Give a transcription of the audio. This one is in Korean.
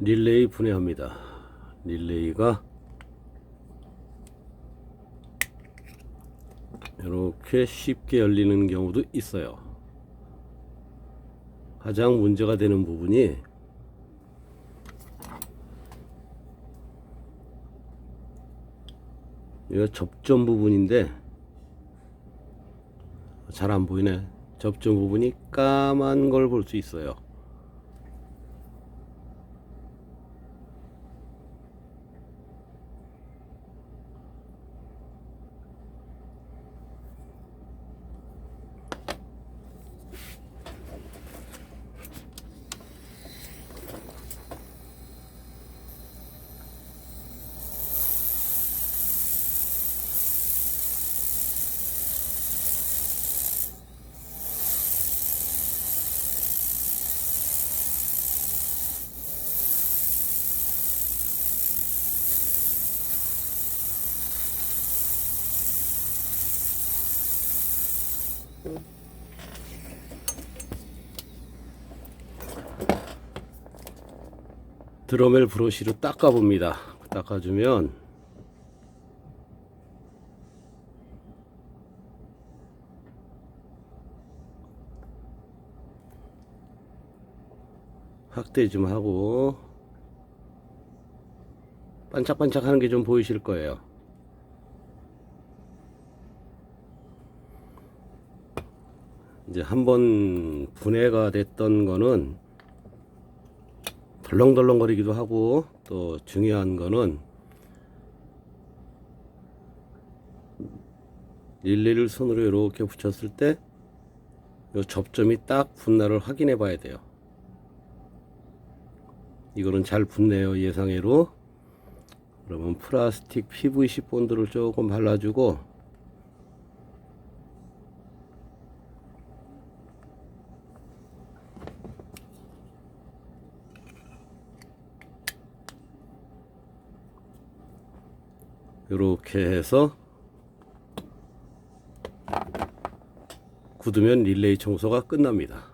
릴레이 분해합니다. 릴레이가 이렇게 쉽게 열리는 경우도 있어요. 가장 문제가 되는 부분이 이 접점 부분인데 잘 안 보이네. 접점 부분이 까만 걸 볼 수 있어요. 드러멜 브러쉬로 닦아봅니다. 닦아주면 확대 좀 하고 반짝반짝 하는 게 좀 보이실 거예요. 이제 한번 분해가 됐던 거는 덜렁덜렁 거리기도 하고 또 중요한 거는 릴레이를 손으로 이렇게 붙였을 때 이 접점이 딱 붙나를 확인해 봐야 돼요. 이거는 잘 붙네요 예상외로 그러면 플라스틱 PVC 본드를 조금 발라주고 이렇게 해서 굳으면 릴레이 청소가 끝납니다.